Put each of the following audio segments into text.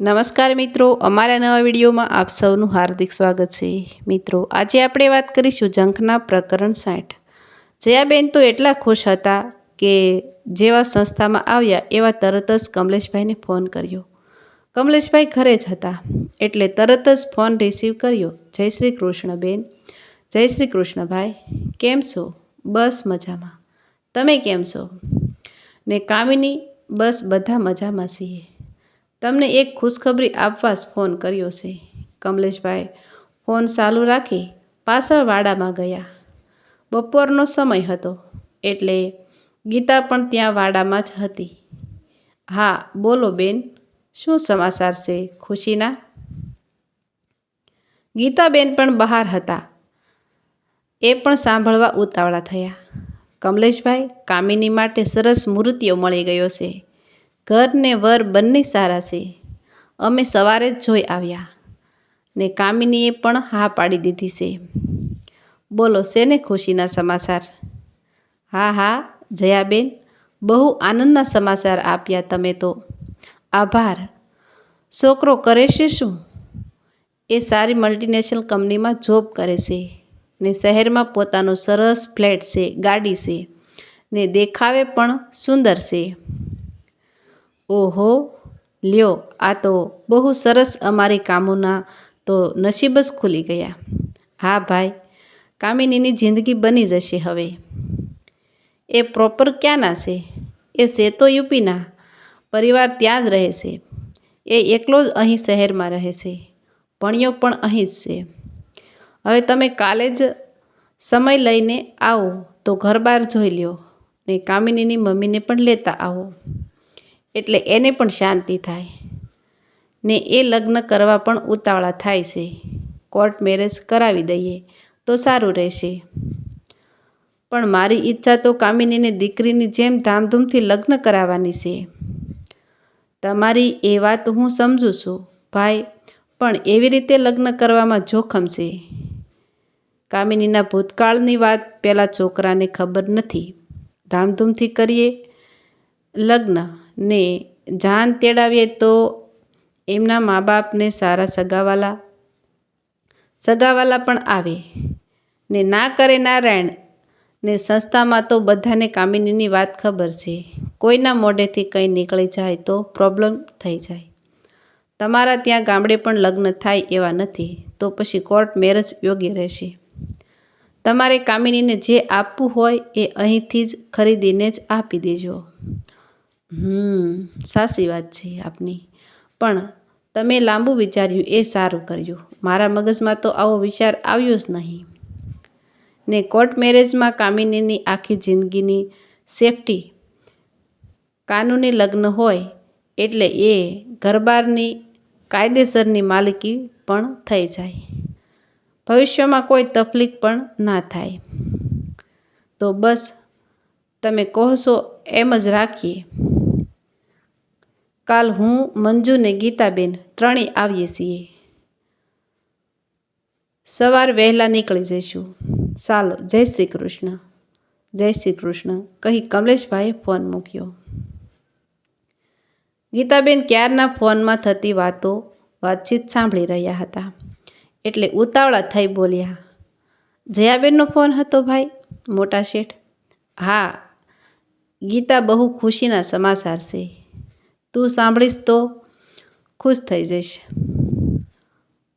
નમસ્કાર મિત્રો, અમારા નવા વિડીયોમાં આપ સૌનું હાર્દિક સ્વાગત છે. મિત્રો, આજે આપણે વાત કરીશું જંખના પ્રકરણ સાઠ. જયાબેન તો એટલા ખુશ હતા કે જેવા સંસ્થામાં આવ્યા એવા તરત જ કમલેશભાઈને ફોન કર્યો. કમલેશભાઈ ઘરે જ હતા, એટલે તરત જ ફોન રિસીવ કર્યો. જય શ્રી કૃષ્ણ બેન જય શ્રી કૃષ્ણભાઈ. કેમ છો? બસ મજામાં. તમે કેમ છો? ને કામિની, બસ બધા મજામાં છીએ. તમને એક ખુશખબરી આપવા જ ફોન કર્યો છે. કમલેશભાઈ ફોન ચાલુ રાખી પાછળ વાડામાં ગયા. બપોરનો સમય હતો એટલે ગીતા પણ ત્યાં વાડામાં જ હતી. હા, બોલો બેન, શું સમાચાર છે? ખુશીના? ગીતાબેન પણ બહાર હતા. એ પણ સાંભળવા ઉતાવળા થયા. કમલેશભાઈ કામિની માટે સરસ મૂર્તિઓ મળી ગયો છે. ઘર ને વર બંને સારા છે. અમે સવારે જ જોઈ આવ્યા ને કામિનીએ પણ હા પાડી દીધી છે. બોલો, શેને ખુશીના સમાચાર? હા હા, જયાબેન, બહુ આનંદના સમાચાર આપ્યા તમે તો. આભાર. છોકરો કરે છે શું? એ સારી મલ્ટીનેશનલ કંપનીમાં જોબ કરે છે ને શહેરમાં પોતાનો સરસ ફ્લેટ છે, ગાડી છે ને દેખાવે પણ સુંદર છે. ઓહો, લ્યો, આ તો બહુ સરસ અમારી કામોના તો નસીબ જ ખુલી ગયા. હા ભાઈ, કામિનીની જિંદગી બની જશે હવે. એ પ્રોપર ક્યાંના છે? એ છે તો યુપીના. પરિવાર ત્યાં જ રહે છે. એ એકલો જ અહીં શહેરમાં રહે છે. ભણ્યો પણ અહીં જ છે. હવે તમે કાલે જ સમય લઈને આવો તો ઘર બહાર જોઈ લ્યો ને કામિનીની મમ્મીને પણ લેતા આવો. એટલે એને પણ શાંતિ થાય. ને એ લગ્ન કરવા પણ ઉતાવળા થાય છે. કોર્ટ મેરેજ કરાવી દઈએ તો સારું રહેશે. પણ મારી ઈચ્છા તો કામિનીને દીકરીની જેમ ધામધૂમથી લગ્ન કરાવવાની છે. તમારી એ વાત હું સમજું છું, ભાઈ, પણ એવી રીતે લગ્ન કરવામાં જોખમ છે. કામિનીના ભૂતકાળની વાત પહેલાં છોકરાને ખબર નથી. ધામધૂમથી કરીએ લગ્ન. ને જાન તેડાવીએ તો એમના મા બાપને સારા સગાવાલા સગાવાલા પણ આવે. ને ના કરે નારાયણ, ને સંસ્થામાં તો બધાને કામિનીની વાત ખબર છે. કોઈના મોઢેથી કંઈ નીકળી જાય તો પ્રોબ્લેમ થઈ જાય. તમારા ત્યાં ગામડે પણ લગ્ન થાય એવા નથી, તો પછી કોર્ટ મેરેજ યોગ્ય રહેશે. તમારે કામિનીને જે આપવું હોય એ અહીંથી જ ખરીદીને જ આપી દેજો. હમ સાચી વાત છે આપની. પણ તમે લાંબુ વિચાર્યું એ સારું કર્યું. મારા મગજમાં તો આવો વિચાર આવ્યો જ નહીં. ને કોર્ટ મેરેજમાં કામિનીની આખી જિંદગીની સેફટી કાનૂની લગ્ન હોય એટલે એ ઘરબારની કાયદેસરની માલિકી પણ થઈ જાય. ભવિષ્યમાં કોઈ તકલીફ પણ ના થાય. તો બસ તમે કહો છો એમ જ રાખીએ. કાલ હું, મંજુ ને ગીતાબેન ત્રણેય આવીએ છીએ. સવાર વહેલા નીકળી જઈશું. ચાલો, જય શ્રી કૃષ્ણ. જય શ્રી કૃષ્ણ. કહી કમલેશભાઈએ ફોન મૂક્યો. ગીતાબેન ક્યારના ફોનમાં થતી વાતો વાતચીત સાંભળી રહ્યા હતા. એટલે ઉતાવળા થઈ બોલ્યા, જયાબેનનો ફોન હતો ભાઈ, મોટા શેઠ? હા, ગીતા બહુ ખુશીના સમાચાર છે. તું સાંભળીશ તો ખુશ થઈ જઈશ.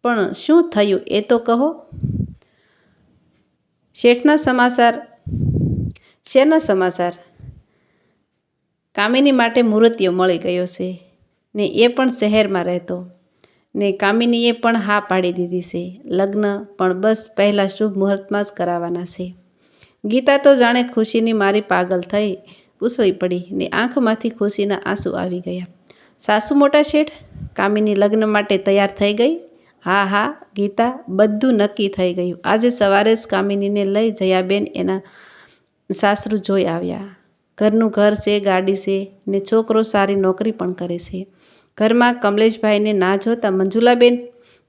પણ શું થયું એ તો કહો. શેઠના સમાચાર, શેના સમાચાર? કામિની માટે મૂર્તિઓ મળી ગયો છે ને એ પણ શહેરમાં રહેતો ને કામિનીએ પણ હા પાડી દીધી છે. લગ્ન પણ બસ પહેલાં શુભ મુહૂર્તમાં જ કરાવવાના છે. ગીતા તો જાણે ખુશીની મારી પાગલ થઈ ઉછળી પડી ને આંખમાંથી ખુશીના આંસુ આવી ગયા. સાસુ મોટા શેઠ, કામિની લગ્ન માટે તૈયાર થઈ ગઈ? હા હા, ગીતા, બધું નક્કી થઈ ગયું. આજે સવારે જ કામિનીને લઈ જયાબેન એના સાસરું જોઈ આવ્યા. ઘરનું ઘર છે, ગાડી છે ને છોકરો સારી નોકરી પણ કરે છે. ઘરમાં કમલેશભાઈને ના જોતા મંજુલાબેન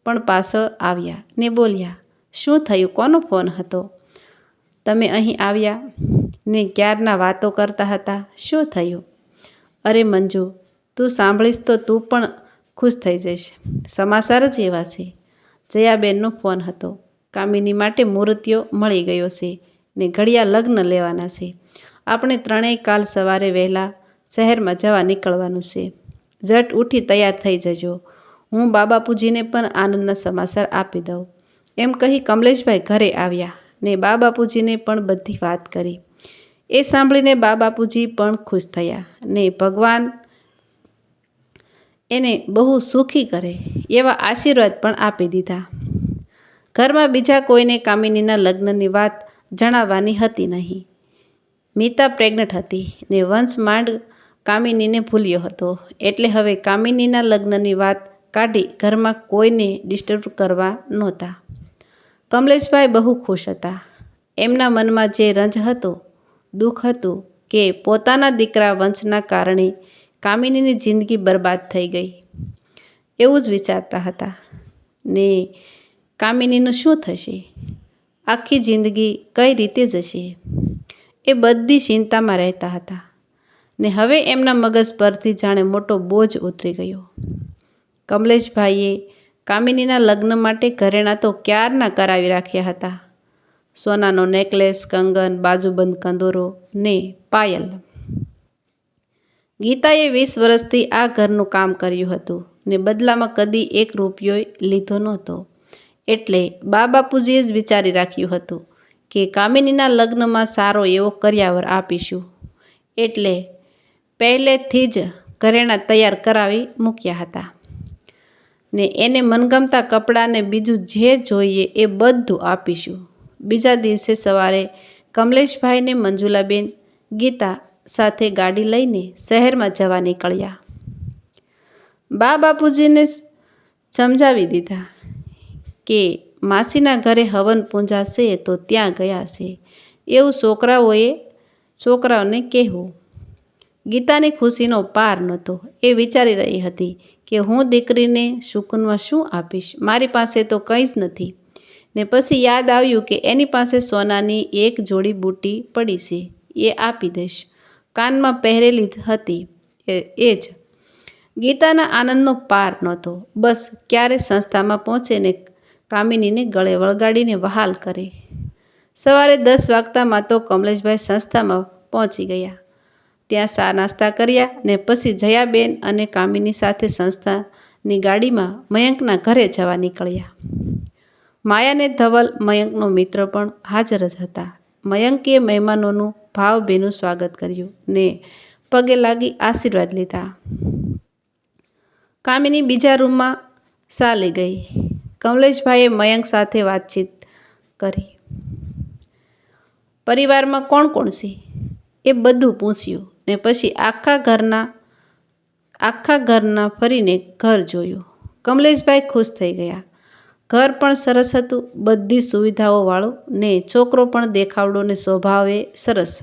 પણ પાછળ આવ્યા ને બોલ્યા, શું થયું? કોનો ફોન હતો? તમે અહીં આવ્યા? ને ક્યારના વાતો કરતા હતા? શું થયું? અરે મંજુ, તું સાંભળીશ તો તું પણ ખુશ થઈ જઈશ. સમાચાર જ એવા છે. જયાબેનનો ફોન હતો. કામિની માટે મૂર્તિઓ મળી ગયો છે ને ઘડિયા લગ્ન લેવાના છે. આપણે ત્રણેય કાલ સવારે વહેલા શહેરમાં જવા નીકળવાનું છે. જટ ઉઠી તૈયાર થઈ જજો. હું બાબાપુજીને પણ આનંદના સમાચાર આપી દઉં. એમ કહી કમલેશભાઈ ઘરે આવ્યા ને બાબાપુજીને પણ બધી વાત કરી. એ સાંભળીને બા બાપુજી પણ ખુશ થયા ને ભગવાન એને બહુ સુખી કરે એવા આશીર્વાદ પણ આપી દીધા. ઘરમાં બીજા કોઈને કામિનીના લગ્નની વાત જણાવવાની હતી નહીં. મીતા પ્રેગ્નન્ટ હતી ને વંશ માંડ કામિનીને ભૂલ્યો હતો. એટલે હવે કામિનીના લગ્નની વાત કાઢી ઘરમાં કોઈને ડિસ્ટર્બ કરવા નહોતા. કમલેશભાઈ બહુ ખુશ હતા. એમના મનમાં જે રંજ હતો દુઃખ હતું કે પોતાના દીકરા વંશના કારણે કામિનીની જિંદગી બરબાદ થઈ ગઈ. એવું જ વિચારતા હતા. ને કામિનીનું શું થશે? આખી જિંદગી કઈ રીતે જશે? એ બધી ચિંતામાં રહેતા હતા. ને હવે એમના મગજ પરથી જાણે મોટો બોજ ઉતરી ગયો. કમલેશભાઈએ કામિનીના લગ્ન માટે ઘરેણાં તો ક્યારના કરાવી રાખ્યા હતા? સોનાનો નેકલેસ, કંગન, બાજુબંધ કંદોરો ને પાયલ. ગીતાએ વીસ વર્ષથી આ ઘરનું કામ કર્યું હતું ને બદલામાં કદી એક રૂપિયો લીધો નહોતો. એટલે બા બાપુજીએ જ વિચારી રાખ્યું હતું કે કામિનીના લગ્નમાં સારો એવો કર્યાવર આપીશું. એટલે પહેલેથી જ ઘરેણાં તૈયાર કરાવી મૂક્યા હતા. ને એને મનગમતા કપડાને બીજું જે જોઈએ એ બધું આપીશું. બીજા દિવસે સવારે કમલેશભાઈને મંજુલાબેન ગીતા સાથે ગાડી લઈને શહેરમાં જવા નીકળ્યા. બા બાપુજીને સમજાવી દીધા કે માસીના ઘરે હવન પૂંજાશે તો ત્યાં ગયા છે. એવું છોકરાઓએ છોકરાઓને કહેવું. ગીતાની ખુશીનો પાર નહોતો. એ વિચારી રહી હતી કે હું દીકરીને શુકનમાં શું આપીશ? મારી પાસે તો કંઈ જ નથી. ને પછી યાદ આવ્યું કે એની પાસે સોનાની એક જોડી બુટી પડી છે. એ આપી દઈશ. કાનમાં પહેરેલી હતી. એ જ. ગીતાના આનંદનો પાર નહોતો. બસ ક્યારે સંસ્થામાં પહોંચે ને કામિનીને ગળે વળગાડીને વહાલ કરે. સવારે દસ વાગતામાં તો કમલેશભાઈ સંસ્થામાં પહોંચી ગયા. ત્યાં સા નાસ્તા કર્યા ને પછી જયાબેન અને કામિની સાથે સંસ્થાની ગાડીમાં મયંકના ઘરે જવા નીકળ્યા. માયાને ધવલ મયંકનો મિત્ર પણ હાજર જ હતા. મયંકે મહેમાનોનું ભાવભીનું સ્વાગત કર્યું ને પગે લાગી આશીર્વાદ લીધા. કામિની બીજા રૂમમાં ચાલી ગઈ. કમલેશભાઈએ મયંક સાથે વાતચીત કરી. પરિવારમાં કોણ કોણ છે? એ બધું પૂછ્યું ને પછી આખા ઘરના આખા ઘરના ફરીને ઘર જોયું. કમલેશભાઈ ખુશ થઈ ગયા. ઘર પણ સરસ હતું, બધી સુવિધાઓવાળું ને છોકરો પણ દેખાવડો ને સ્વભાવે સરસ.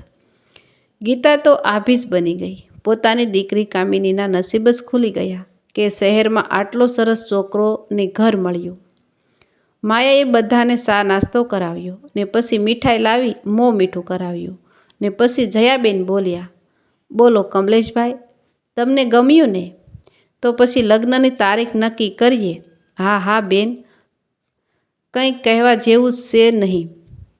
ગીતા તો આભી જ બની ગઈ. પોતાની દીકરી કામિનીના નસીબ જ ખુલી ગયા કે શહેરમાં આટલો સરસ છોકરો ને ઘર મળ્યું. માયાએ બધાને સા નાસ્તો કરાવ્યો ને પછી મીઠાઈ લાવી, મોં મીઠું કરાવ્યું ને પછી જયાબેન બોલ્યા, બોલો કમલેશભાઈ, તમને ગમ્યું ને? તો પછી લગ્નની તારીખ નક્કી કરીએ. હા હા, બેન. કંઈ કહેવા જેવું છે નહીં.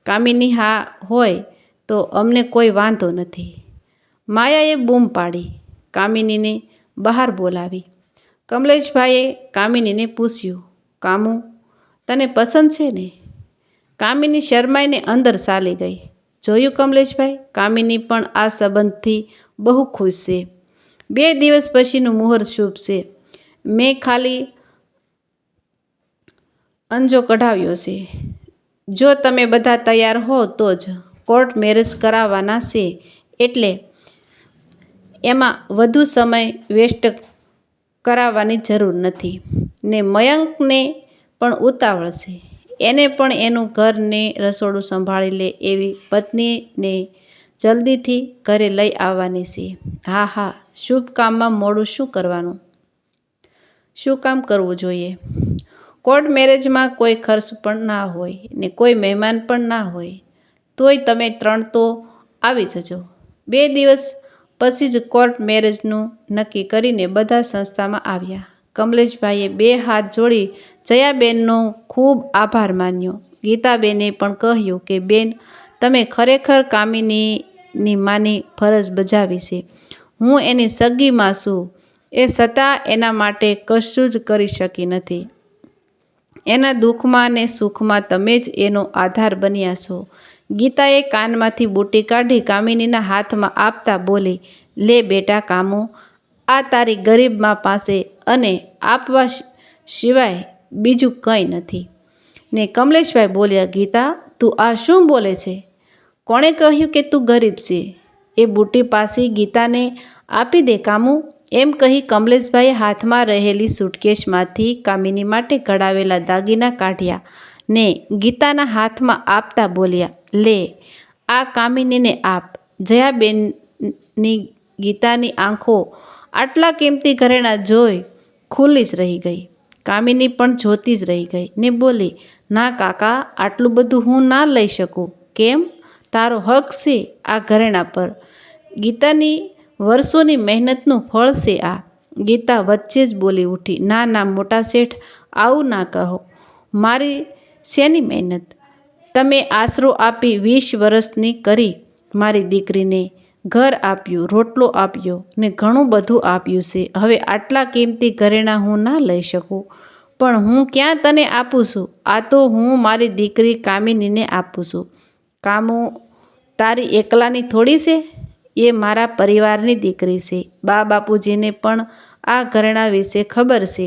કામિની હા હોય તો અમને કોઈ વાંધો નથી. માયાએ બૂમ પાડી. કામિનીને બહાર બોલાવી. કમલેશભાઈએ કામિનીને પૂછ્યું, કામુ, તને પસંદ છે ને? કામિની શરમાઈને અંદર ચાલી ગઈ. જોયું કમલેશભાઈ? કામિની પણ આ સંબંધથી બહુ ખુશ છે. બે દિવસ પછીનું મુહૂર્ત શુભ છે. મેં ખાલી અંજો કઢાવ્યો છે. જો તમે બધા તૈયાર હો તો જ કોર્ટ મેરેજ કરાવવાના છે. એટલે એમાં વધુ સમય વેસ્ટ કરાવવાની જરૂર નથી. ને મયંકને પણ ઉતાવળ છે. એને પણ એનું ઘરને રસોડું સંભાળી લે એવી પત્નીને જલ્દીથી ઘરે લઈ આવવાની છે. હા હા શુભ કામમાં મોડું શું કરવાનું? શું કામ કરવું જોઈએ? કોર્ટ મેરેજમાં કોઈ ખર્ચ પણ ના હોય ને કોઈ મહેમાન પણ ના હોય, તોય તમે ત્રણ તો આવી જજો. બે દિવસ પછી જ કોર્ટ મેરેજનું નક્કી કરીને બધા સંસ્થામાં આવ્યા. કમલેશભાઈએ બે હાથ જોડી જયાબેનનો ખૂબ આભાર માન્યો. ગીતાબેને પણ કહ્યું કે, બેન, તમે ખરેખર કામિનીની માની ફરજ બજાવી છે. હું એની સગી માં છું. એ છતાં એના માટે કશું જ કરી શકી નથી. એના દુઃખમાં ને સુખમાં તમે જ એનો આધાર બન્યા છો. ગીતાએ કાનમાંથી બુટી કાઢી કામિનીના હાથમાં આપતા બોલી, લે બેટા કામો, આ તારી ગરીબમાં પાસે અને આપવા સિવાય બીજું કંઈ નથી. ને કમલેશભાઈ બોલ્યા, ગીતા, તું આ શું બોલે છે? કોણે કહ્યું કે તું ગરીબ છે? એ બુટી પાસી ગીતાને આપી દે કામું. એમ કહી કમલેશભાઈએ હાથમાં રહેલી સુટકેશમાંથી કામિની માટે ઘડાવેલા દાગીના કાઢ્યા ને ગીતાના હાથમાં આપતા બોલ્યા, લે, આ કામિનીને આપ. જયાબેનની ગીતાની આંખો આટલા કિંમતી ઘરેણા જોઈ ખુલ્લી જ રહી ગઈ. કામિની પણ જોતી જ રહી ગઈ ને બોલી, ના કાકા, આટલું બધું હું ના લઈ શકું. કેમ? તારો હક છે આ ઘરેણાં પર. ગીતાની વર્ષોની મહેનતનું ફળ છે આ. ગીતા વચ્ચે જ બોલી ઉઠી, ના ના, મોટા શેઠ, આવું ના કહો. મારી શેની મહેનત? તમે આશરો આપી વીસ વર્ષની કરી મારી દીકરીને ઘર આપ્યું, રોટલો આપ્યો ને ઘણું બધું આપ્યું છે. હવે આટલા કિંમતી ઘરેણાં હું ના લઈ શકું. પણ હું ક્યાં તને આપું છું? આ તો હું મારી દીકરી કામિનીને આપું છું. કામો તારી એકલાની થોડી છે? એ મારા પરિવારની દીકરી છે. બા બાપુજીને પણ આ ઘરેણાં વિશે ખબર છે.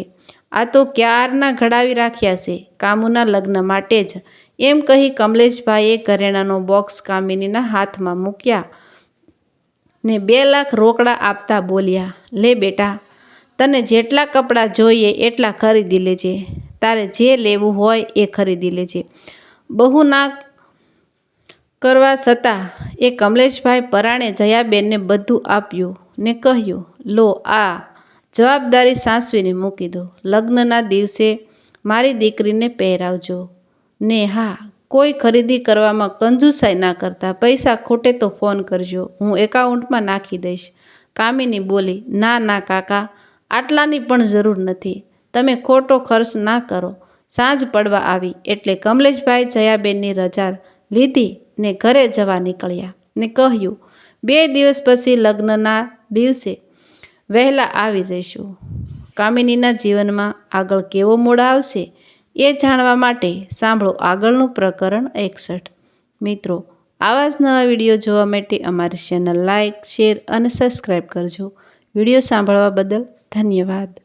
આ તો ક્યારના ઘડાવી રાખ્યા છે, કામુના લગ્ન માટે જ. એમ કહી કમલેશભાઈએ ઘરેણાંનો બોક્સ કામિનીના હાથમાં મૂક્યા ને બે લાખ રોકડા આપતા બોલ્યા, લે બેટા, તને જેટલા કપડાં જોઈએ એટલા ખરીદી લેજે. તારે જે લેવું હોય એ ખરીદી લેજે. બહુ ના કરવા છતાં એ કમલેશભાઈ પરાણે જયાબેનને બધું આપ્યું ને કહ્યું, લો, આ. જવાબદારી સાસવીને મૂકી દો. લગ્નના દિવસે મારી દીકરીને પહેરાવજો. ને હા, કોઈ ખરીદી કરવામાં કંજુસાઈ ના કરતા પૈસા ખોટે તો ફોન કરજો. હું એકાઉન્ટમાં નાખી દઈશ. કામિની બોલી, ના ના, કાકા, આટલાની પણ જરૂર નથી. તમે ખોટો ખર્ચ ના કરો. સાંજ પડવા આવી એટલે કમલેશભાઈ જયાબેનની રજા લીધી ને ઘરે જવા નીકળ્યા ને કહ્યું, બે દિવસ પછી લગ્નના દિવસે વહેલા આવી જઈશું. કામિનીના જીવનમાં આગળ કેવો મોડ આવશે એ જાણવા માટે સાંભળો આગળનું પ્રકરણ એકસઠ. મિત્રો, આવા જ નવા વીડિયો જોવા માટે અમારી ચેનલ લાઇક શેર અને સબસ્ક્રાઈબ કરજો. વીડિયો સાંભળવા બદલ ધન્યવાદ.